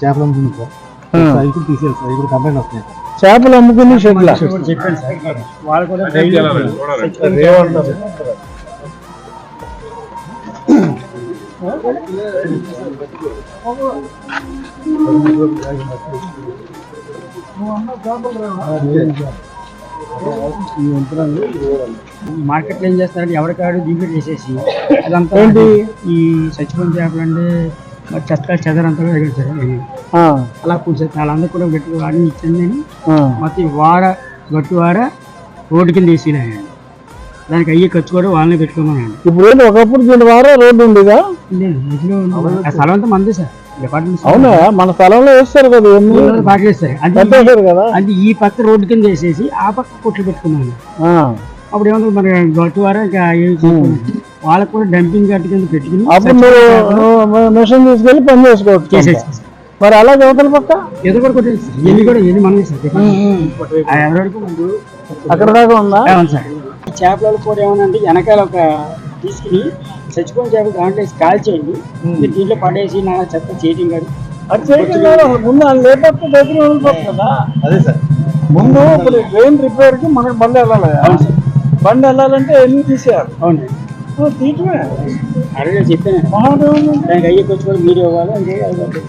చేపలు అమ్ముతుంది సార్ ఆ. అవి కూడా తీసేయాలి సార్ కూడా కంప్లైంట్ వస్తున్నాయి చేపలు అమ్ముకుని షెడ్ల చెప్పాను సార్ వాళ్ళు కూడా మార్కెట్లో ఏం చేస్తారంటే ఎవరికాడు దీంట్లో చేసేసి అదంతా? ఈ చచ్చిపోయిన చేపలు అంటే చెత్త చెదరంతా ఎగల్చారు ఆ, అలా కూర్చొని వాళ్ళందరూ కూడా గట్టి వాడిని ఇచ్చింది ఆ. మొత్తం వాడ గట్టువాడ రోడ్డు కింద వేసినాయండి దానికి అయ్యి ఖర్చు కూడా వాళ్ళనే పెట్టుకోమనండి ఇప్పుడు ఏంటి ఒకప్పుడు దీని వారా రోడ్డు ఉండేదా? ఆ స్థలం అంతా మంది సార్. డిపార్ట్మెంట్ అవునా? మన స్థలంలో వేస్తారు కదా ఇవన్నీ? పాటలేస్తారు అంటే కట్టేశారు కదా? అంటే ఈ పక్క రోడ్డు కింద వేసేసి ఆ పక్క కొట్లు పెట్టుకున్నాను. ఆ, అప్పుడు ఏమన్నా మరి గట్టువార ఇంకా ఏం చెప్పను. వాళ్ళకు కూడా డంపింగ్ గట్టు కింద పెట్టుకుని అప్పుడు మీరు నువ్వు మిషన్ తీసుకెళ్ళి పని చేసుకోవచ్చు మరి అలా అవతల పక్క? ఏదో కూడా కొట్టేసి ఎన్ని కూడా ఎన్ని మనం ఎవరికి ముందు అక్కడ దాకా ఉందా? అవును సార్. ఈ చేపల కూర ఏమనంటే వెనకాల ఒక తీసుకుని చచ్చిపోయిన చేపలు దాంట్లో వేసి కాల్చేయండి. మీరు దీంట్లో పడేసి నా చెత్త చేయటం కాదు. అది అసలు ముందు లేపర్ దగ్గర అదే సార్. ముందు ఇప్పుడు ట్రైన్ రిపేర్కి మనకి బండి వెళ్ళాలి అవును సార్. బండి వెళ్ళాలంటే ఎన్ని తీసేయాలి? అవును తీయటమే అడిగే చెప్పాను మహాదేవుని దానికి అయ్యే ఖర్చు కూడా మీరు ఇవ్వాలి అంటే